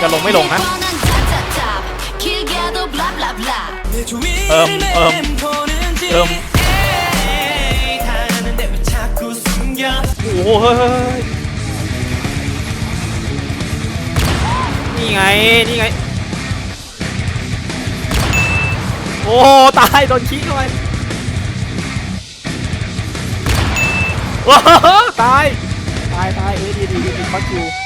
จะลงไม่ลงนะเอิมเอิมเอิมโอ้โหเฮ้ยเฮ้ยเฮ้ยนี่ไง นี่ไง โอ้ ตาย โดนขี้เข้าไปว้าวตาย ตาย ตาย เอ้ยดีดีดีดีฟักยู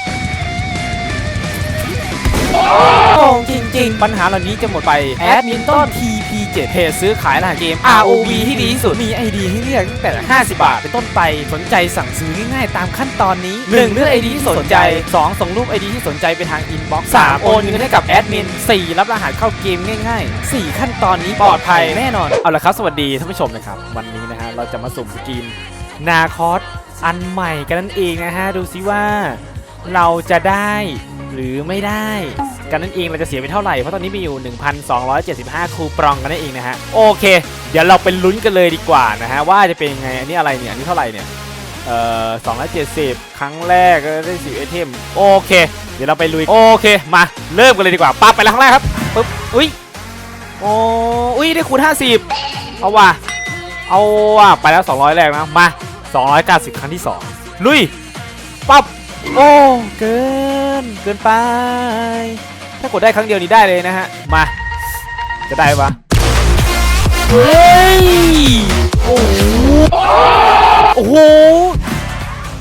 โก งจริง ๆ ปัญหาเหล่านี้จะหมดไปแอดมินต้น TP7 เพจซื้อขายรหัสเกม ROV ที่ดีที่สุด มี ID ให้เลือกตั้งแต่ 50 บาท เป็นต้นไป สนใจสั่งซื้อง่ายๆตามขั้นตอนนี้ 1. เลือก ID ที่สนใจ 2. ส่งรูป ID ที่สนใจไปทาง inbox 3. โอนเงินให้กับแอดมิน 4. รับรหัสเข้าเกมง่ายๆ 4 ขั้นตอนนี้ปลอดภัยแน่นอน เอาละครับ สวัสดีท่านผู้ชมนะครับ วันนี้นะฮะเราจะมาสุ่มสกินนาคอสอันใหม่กันนั่นเองนะฮะ ดูซิว่าเราจะได้ หรือไม่ได้ กันนั่นเองเราจะเสียไปเท่าไหร่ เพราะตอนนี้มีอยู่ 1,275 คูปรองกันนั่นเองนะฮะ โอเค เดี๋ยวเราไปลุ้นกันเลยดีกว่านะฮะ ว่าจะเป็นยังไง อันนี้อะไรเนี่ย อันนี้เท่าไหร่เนี่ย เอ่อ270 ครั้งแรกก็ได้10ไอเทม โอเค เดี๋ยวเราไปลุย โอเค มาเริ่มกันเลยดีกว่าปั๊บไปแล้วครั้งแรกครับปึ๊บ อุ้ยโอ้อุ้ยได้คูณ50 เอาว่ะ เอาว่ะ ไปแล้ว 200 แรกนะ มา 290 ครั้งที่ 2 ลุยปั๊บ โอ้ เกิน เกินไป ถ้ากดได้ครั้งเดียวนี้ได้เลยนะฮะ มา จะได้ปะเฮ้ย โอ้โหโอ้โห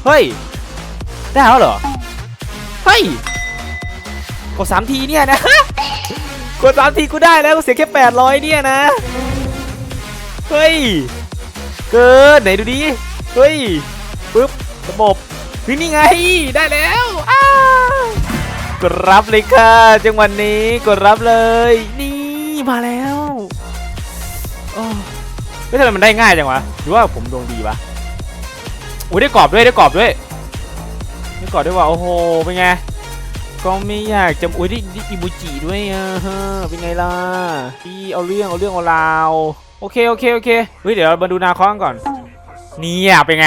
เฮ้ย ได้แล้วเหรอ เฮ้ย กดสามทีเนี่ยนะ กดสามทีกูได้แล้วกูเสียแค่แปดร้อยเนี่ยนะ เฮ้ย เกินไหนดูดิ เฮ้ย ปึ๊บระบบ เฮ้ยนี่ไงได้แล้วอ้าวกดรับเลยค่ะจังหวันนี้กดรับเลย นี่มาแล้วโอ้ไม่ทำไมมันได้ง่ายจังวะหรือว่าผมดวงดีวะอุ้ยได้กรอบด้วยได้กรอบด้วยได้กรอบด้วยว่ะโอ้โหเป็นไงก็ไม่อยากจะอุ้ยได้ได้อิมูจิด้วยอะฮะเป็นไงล่ะพี่เอาเรื่องเอาเรื่องเอาราวโอเคโอเคโอเคเฮ้ยเดี๋ยวเรามาดูนาคอนก่อนเนี่ยเป็นไง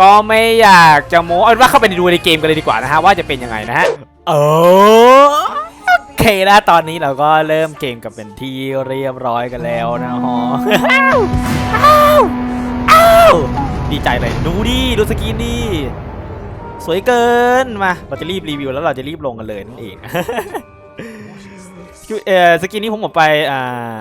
ก็ไม่อยากจะโม้เอาเป็นว่าเข้าไปดูในเกมกันเลยดีกว่านะฮะว่าจะเป็นยังไงนะฮะเออโอเคแล้วตอนนี้เราก็เริ่มเกมกันเป็นที่เรียบร้อยกันแล้วนะฮะอ้าวอ้าวอ้าวดีใจเลยดูดิดูสกินดิสวยเกินมาเราจะรีบรีวิวแล้วเราจะรีบลงกันเลยนั่นเองเออสกินนี้ผมหมดไปอ่า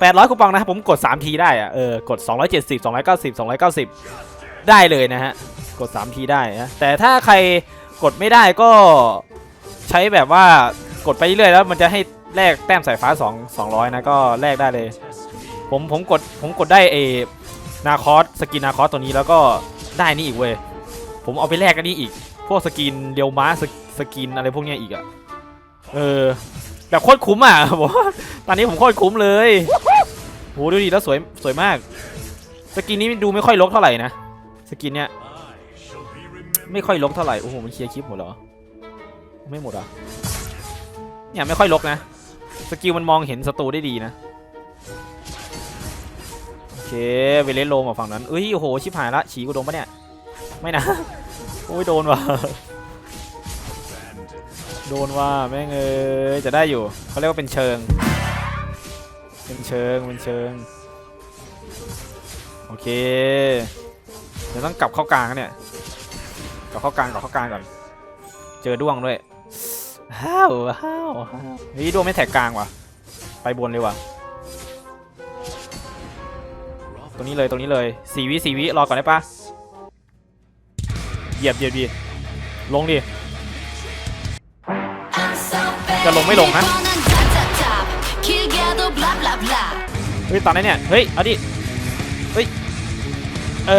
800คูปองนะครับผมกด 3 ทีได้อะเออกด 270 290 290 ได้เลยนะฮะ กด 3 ทีได้นะแต่ถ้าใครกดไม่ได้ก็ใช้แบบว่ากดไปเรื่อยแล้วมันจะให้แลกแต้มสายฟ้า 2 200 นะก็แลกได้เลย ผมผมกดผมกดได้เอนาคอสสกินนาคอสตัวนี้แล้วก็ได้นี่อีกเว้ย ผมเอาไปแลกกันนี่อีก พวกสกินเรียวม้าสกสกินอะไรพวกเนี้ยอีกอะเออแบบโคตรคุ้มอะผมตอนนี้ผมโคตรคุ้มเลยโหดูดิแล้วสวยสวยมาก สกินนี้ดูไม่ค่อยลกเท่าไหร่นะ สกินเนี้ยไม่ค่อยลกเท่าไหร่ โอ้โห มันเคลียร์คลิปหมดเหรอ ไม่หมดอะ เนี่ยไม่ค่อยลกนะ สกิลมันมองเห็นศัตรูได้ดีนะ โอเค เวเลสโลมาฝั่งนั้นเอ้ย โอ้โห ชิบหายละ ฉีกูโดนปะเนี่ย ไม่นะ โอ้ย โดนว่ะ โดนว่าแม่งเอ้ย จะได้อยู่ เขาเรียกว่าเป็นเชิง เป็นเชิง เป็นเชิง โอเคเดี๋ยวต้องกลับเข้ากลางนเนี่ยกลับเข้ากลางกลับเข้ากลางก่อน เจอด้วงด้วยห้าวห้าวห้าวด้วงไม่แท็กกลางว่ะ ไปบนเลยว่ะ ตรงนี้เลยตรงนี้เลยสีวิสีวิรอก่อนได้ปะเหยียบเหยียบดีลงดิ จะลงไม่ลงนะ เฮ้ยตอนนี้เนี่ย เฮ้ย เอาดิ เอ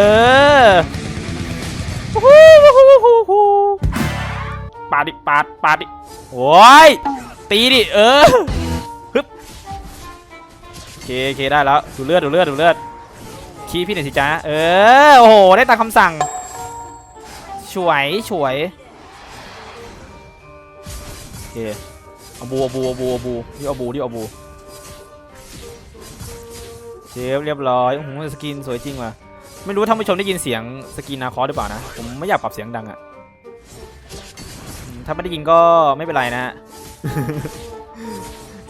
อปาดดิปาดปาดดิโอ้ยตีดิเออฮึบโอเคโอเคได้แล้วดูเลือดดูเลือดดูเลือดขี้พี่หน่อยสิจ้าเออโอ้โหได้ตามคำสั่งช่วยช่วยโอเคเอาบูเอาบูเอาบูเอาบูที่เอาบูที่เอาบูเชฟเรียบร้อยโอ้โหสกินสวยจริงว่ะ ไม่รู้ท่านผู้ชมได้ยินเสียงสกินนาคอหรือเปล่านะ ผมไม่อยากปรับเสียงดังอะถ้าไม่ได้ยิงก็ไม่เป็นไรนะฮะ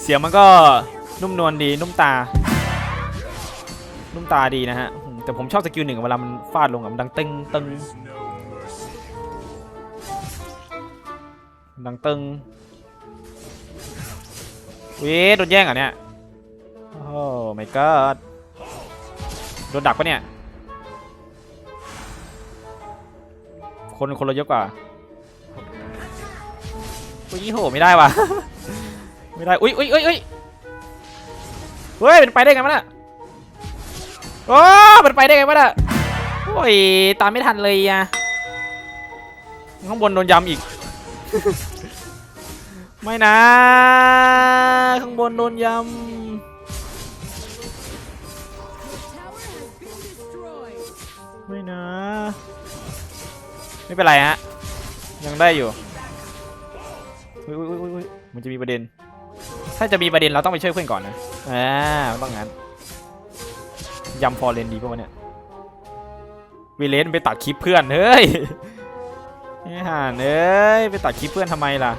เสียงมันก็นุ่มนวลดีนุ่มตา นุ่มตาดีนะฮะ แต่ผมชอบสกิลหนึ่งเวลามันฟาดลงอะมันดังตึงตึงดังตึงเว้ยโดนแย่งอะเนี่ย โอ้ my god โดนดักปะเนี่ย คนคนเราเยอะกว่าอุ้ยโหไม่ได้ว่ะ ไม่ได้ อุ้ยอุ้ยอุ้ยอุ้ยเฮ้ยมันไปได้ไงวะน่ะโอ้มันไปได้ไงวะน่ะโอ้ยตามไม่ทันเลยอะข้างบนโดนยำอีก ไม่นะ ข้างบนโดนย Tower has been destroyed. ำไม่นะ ไม่เป็นไรฮะ ยังได้อยู่อุ้ยอุ้ยอุ้ยอุ้ยมันจะมีประเด็น ถ้าจะมีประเด็นเราต้องไปช่วยเพื่อนก่อนนะ อ่ามันต้องงั้นยำฟอร์เรนดีป่ะวะเนี่ยวีเลนไปตัดคลิปเพื่อน เฮ้ยไอ้ห่านเอ้ยไปตัดคลิปเพื่อนทำไมล่ะ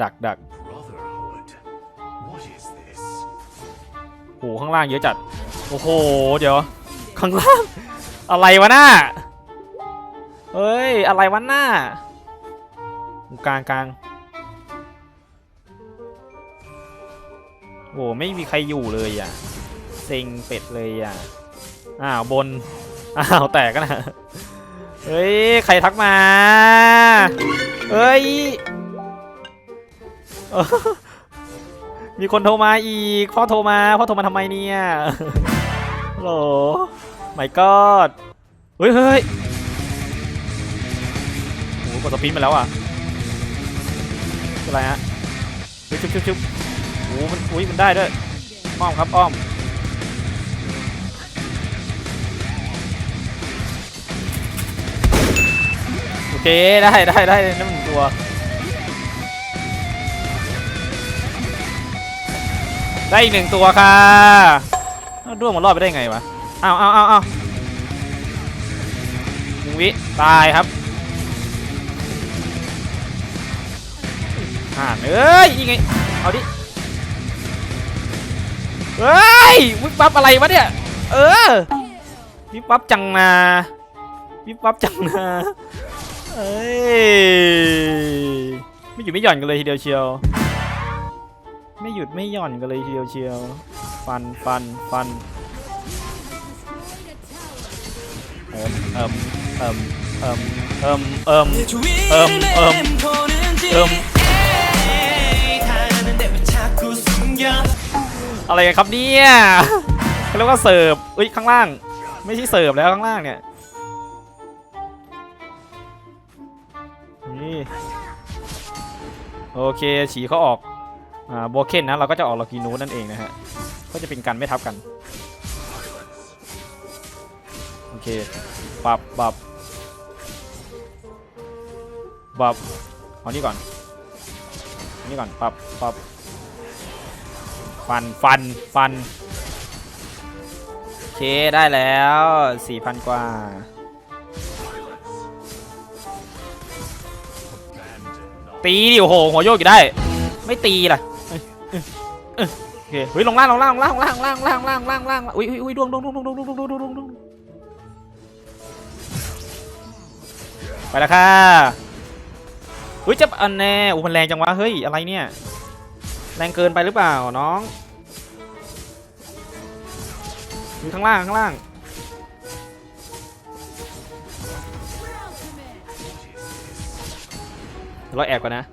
ดักดัก Brotherhood. What is this? โหข้างล่างเยอะจัด โอ้โห เดี๋ยว ข้างล่าง อะไรวะหน้าเฮ้ย อะไรวะหน้ากลางกลางโอ้ไม่มีใครอยู่เลยอะเซ็งเป็ดเลยอะอ้าวบนอ้าวแตกกันนะเฮ้ย ใครทักมาเฮ้ยมีคนโทรมาอีกพ่อโทรมาพ่อโทรมาทำไมเนี่ยโหล my god เฮ้ยเฮ้ยโอ้โหกดสปินมาแล้วอะอะไรฮะเฮ้ยชุบชุบชุบโอ้โหมันอุ้ยมันได้ด้วยอ้อมครับอ้อมโอเคได้ได้ได้นั่นมันตัวได้อีกหนึ่งตัวค่ะด้วงมันรอดไปได้ไงวะ อ้าวอ้าวอ้าวอ้าวหนึ่งวิตายครับอ่านเอ้ยยังไง เอาดิ เฮ้ย วิบวับอะไรวะเนี่ย เออ วิบวับจังนาวิบวับจังนาเอ้ย ไม่หยุดไม่หย่อนกันเลยทีเดียวเชียว ไม่หยุดไม่หย่อนกันเลยทีเดียวเชียว ฟันฟันฟัน เอิมเอิมเอิมเอิมเอิมเอิมเอิมเอิมอะไรกันครับเนี่ยเขาเรียกว่าเสิร์ฟอุ้ยข้างล่าง ไม่ใช่เสิร์ฟแล้วข้างล่างเนี่ยนี่โอเคฉีเขาออกอ่าโบเคนนะเราก็จะออกลอกีนูนั่นเองนะฮะก็จะเป็นการไม่ทับกัน เคปับปับปับเอานี่ก่อนเอานี่ก่อนปับปับฟันฟันฟันโอเคได้แล้ว4,000กว่าตีดิโอ้โหหัวโยกอยู่ได้ ไม่ตีล่ะเอ้ยเอ้ยเอ้ยโอเคเฮ้ยลงล่างลงล่างลงล่างลงล่างลงล่างล่างล่างล่างอุ้ยอุ้ยอุ้ยดวงดวงดวงดวงดวงดวงดวง ไปแล้วค่ะเฮ้ยจะอันแน่โอ้มันแรงจังวะเฮ้ยอะไรเนี่ยแรงเกินไปหรือเปล่าน้องอยู่ข้างล่างข้างล่างเราแอบก่อนนะ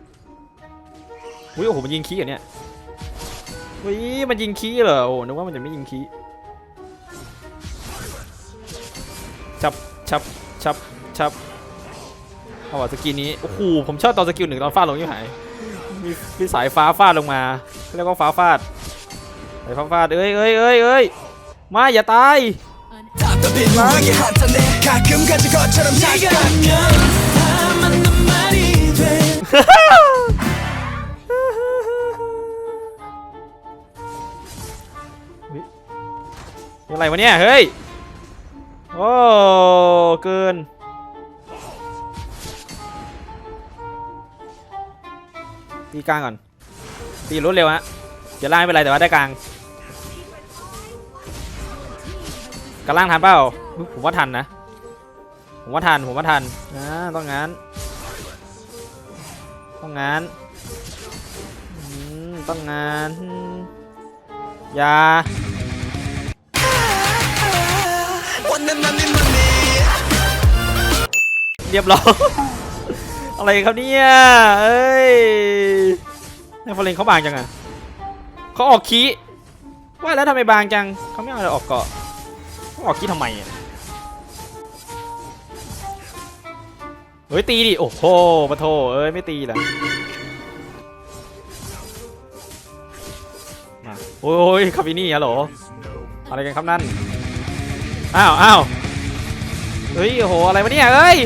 อุ้ยโอ้โหมันยิงคีย์เหรอเนี่ยอุ้ยมันยิงคีเหรอโอ้นึกว่ามันจะไม่ยิงคีย์ชับชับชับชับ เอาว่ะสกิลนี้โอ้โหผมชอบตอนสกิลหนึ่งตอนฟาดลงยิ่งหายมีมีสายฟ้าฟาดลงมาแล้วก็ฟ้าฟาดสายฟ้าฟาดเอ้ยเอ้ยเอ้ยเอ้ยมาอย่าตายอะไรวะเนี่ยเฮ้ยโอ้เกิน ตีกลางก่อนตีรวดเร็วฮะเดี๋ยวล่างไม่เป็นไรแต่ว่าได้กลางกลางล่างทันเปล่าอุ๊ยผมว่าทันนะ ผมว่าทันผมว่าทันนะต้องงั้นต้องงั้นอืมต้องงั้นอย่าวันนั้นนั้นนี่มันนี่เรียบร้อย อะไรครับเนี่ยเอ้ยไอ้ฟอร์เรนเขาบางจังอะเขาออกคีว่าแล้วทำไมบางจังเขาไม่เอาอะไรออกเกาะเขาออกคีทำไมอะเฮ้ยตีดิโอ้โหปะโถเอ้ยไม่ตีเหรอมาโอ้ยคาฟินี่ฮัลโหลอะไรกันครับนั่นอ้าวอ้าวเฮ้ยโอ้โหอะไรวะเนี่ยเอ้ย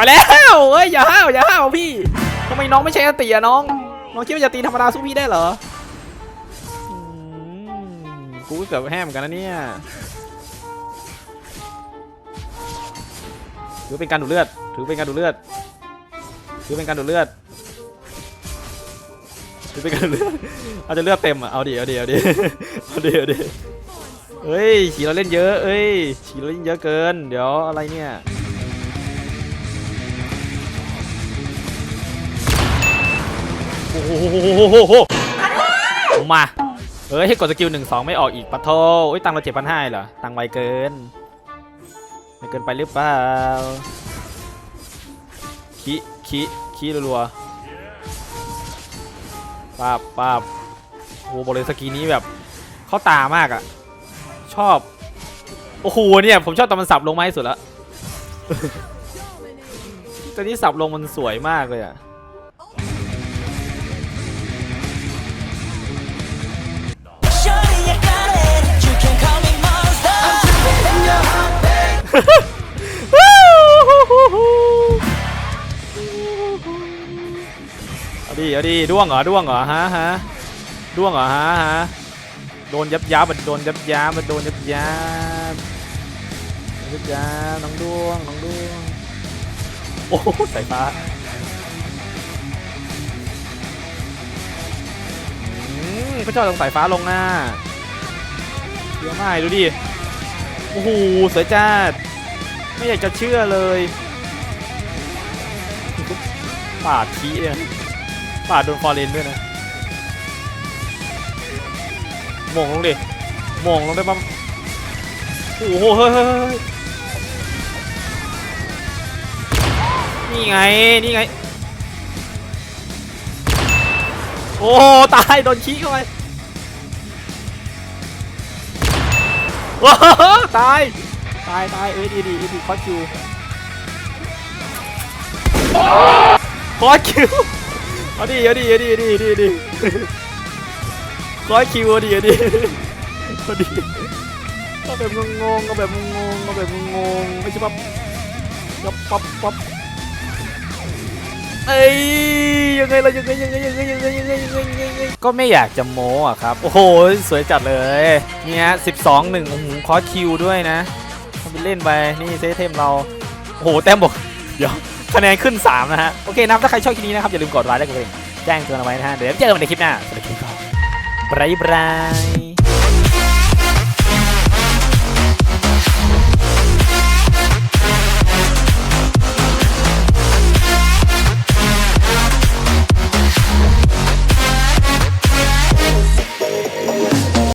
ไปแล้วเอ้ยอย่าห้าวอย่าห้าวพี่ทำไมน้องไม่ใช่อติอะน้องน้องคิดว่าจะตีธรรมดาสู้พี่ได้เหรอกูก็เกือบแห้เหมอนกันนะเนี่ยถือเป็นการดูดเลือดถือเป็นการดูดเลือดถือเป็นการดูดเลือดถือเป็นการดูดเลือดเอาจะเลือดเต็มอะเอาดิเอาดิเอาดิเอาดิเอาดิเฮ้ยฉีเราเล่นเยอะเอ้ยฉีเราเล่นเยอะเกิน เดี๋ยวอะไรเนี่ย โอ้โหมาเอ้ยให้กดสกิลหนึ่งสองไม่ออกอีกปะโทโอ้ยตังเราเจ็ดพันห้าเหรอ ตังไวเกินไม่เกินไปหรือเปล่าขี้ขี้ขี้รัวๆปาบปาบโอ้โหบอกเลยสกีนี้แบบ เข้าตามากอะ่ะชอบ โอ้โหเนี่ย ผมชอบตอนมันสับลงมาให้สุดละตอนนี้สับลงมันสวยมากเลยอะ่ เอาดิเอาดิด้วงเหรอด้วงเหรอฮะฮะด้วงเหรอฮะฮะโดนยับยับมันโดนยับยับมันโดนยับยับยับยับน้องด้วงน้องด้วงโอ้โหสายฟ้าอืมเขาชอบตรงสายฟ้าลงหน้าเยอะมากดูดิ โอ้โหสวยจัด ไม่อยากจะเชื่อเลยปาดขี้เนี่ยปาดโดนฟอร์เรนด้วยนะหมงลงดิหมงลงได้ปะโอ้โหเฮ้ยนี่ไง นี่ไง โอ้ตาย โดนขี้เข้าไปโอ้โหตาย ตายตายเอ้ยดีดีดีคอสคิวคอสคิวเอาดิเอาดิเอาดิเอาดิเอาดิเอาดิร้อยคิวเอาดิเอาดิเอาดิเอาแบบงงๆเอาแบบงงๆเอาแบบงงๆไม่ใช่ปั๊บยับปั๊บปั๊บเอ้ยยังไงล่ะยังไงยังไงยังไงยังไงยังไงยังไงยังไงก็ไม่อยากจะโม้อะครับ โอ้โห สวยจัดเลย เนี่ยสิบสองหนึ่งโอ้โหคอร์สคิวด้วยนะ ทำเป็นเล่นไปนี่เซตเทมเราโอ้โหแต้มบวกเดี๋ยวคะแนนขึ้น 3 นะฮะ โอเคนะถ้าใครชอบคลิปนี้นะครับ อย่าลืมกดไลค์และกดกระดิ่งแจ้งเตือนเอาไว้นะฮะ เดี๋ยวเจอกันในคลิปหน้าสวัสดีครับบ๊ายบาย